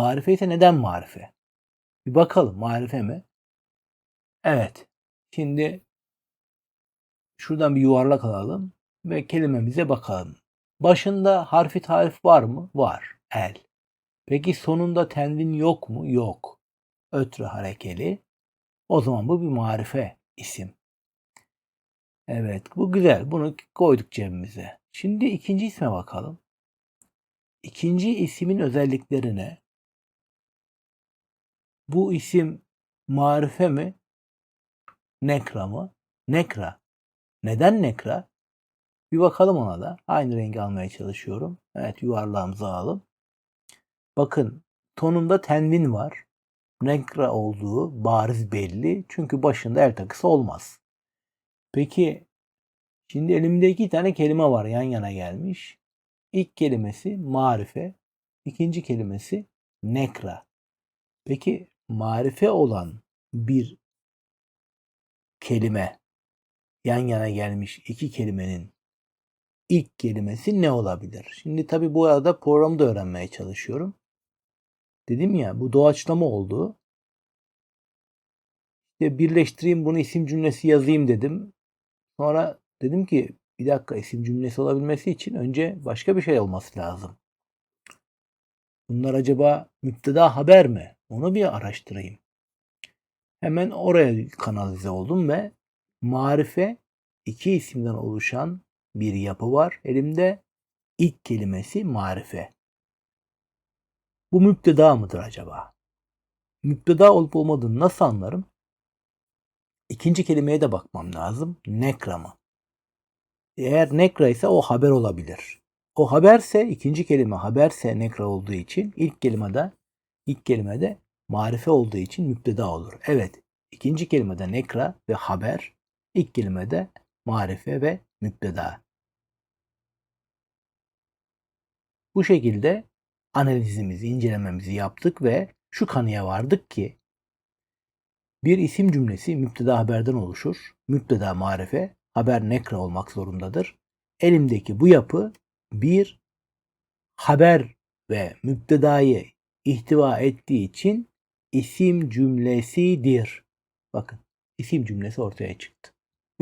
Marife ise neden marife? Bir bakalım marife mi? Evet. Şimdi şuradan bir yuvarlak alalım ve kelimemize bakalım. Başında harfi tarif var mı? Var. El. Peki sonunda tenvin yok mu? Yok. Ötre harekeli. O zaman bu bir marife isim. Evet bu güzel. Bunu koyduk cebimize. Şimdi ikinci isme bakalım. İkinci ismin özelliklerine. Bu isim marife mi? Nekra mı? Nekra. Neden nekra? Bir bakalım ona da. Aynı rengi almaya çalışıyorum. Evet yuvarlağımızı alalım. Bakın tonunda tenvin var. Nekra olduğu bariz belli. Çünkü başında el takısı olmaz. Peki şimdi elimde iki tane kelime var yan yana gelmiş. İlk kelimesi marife. ikinci kelimesi nekra. Peki marife olan bir kelime yan yana gelmiş iki kelimenin ilk kelimesi ne olabilir? Şimdi tabi bu arada programı da öğrenmeye çalışıyorum. Dedim ya bu doğaçlama oldu. İşte birleştireyim bunu isim cümlesi yazayım dedim. Sonra dedim ki bir dakika isim cümlesi olabilmesi için önce başka bir şey olması lazım. Bunlar acaba müpteda haber mi? Onu bir araştırayım. Hemen oraya kanalize oldum ve marife iki isimden oluşan bir yapı var. Elimde ilk kelimesi marife. Bu müpteda mıdır acaba? Müpteda olup olmadığını nasıl anlarım? İkinci kelimeye de bakmam lazım. Nekra mı? Eğer nekra ise o haber olabilir. O haberse ikinci kelime haberse nekra olduğu için ilk kelimede ilk kelimede marife olduğu için müpteda olur. Evet. ikinci kelimede nekra ve haber, ilk kelimede marife ve müpteda. Bu şekilde analizimizi, incelememizi yaptık ve şu kanıya vardık ki bir isim cümlesi müpteda haberden oluşur. Müpteda marife, haber nekra olmak zorundadır. Elimdeki bu yapı bir haber ve müptedayı ihtiva ettiği için isim cümlesidir. Bakın isim cümlesi ortaya çıktı.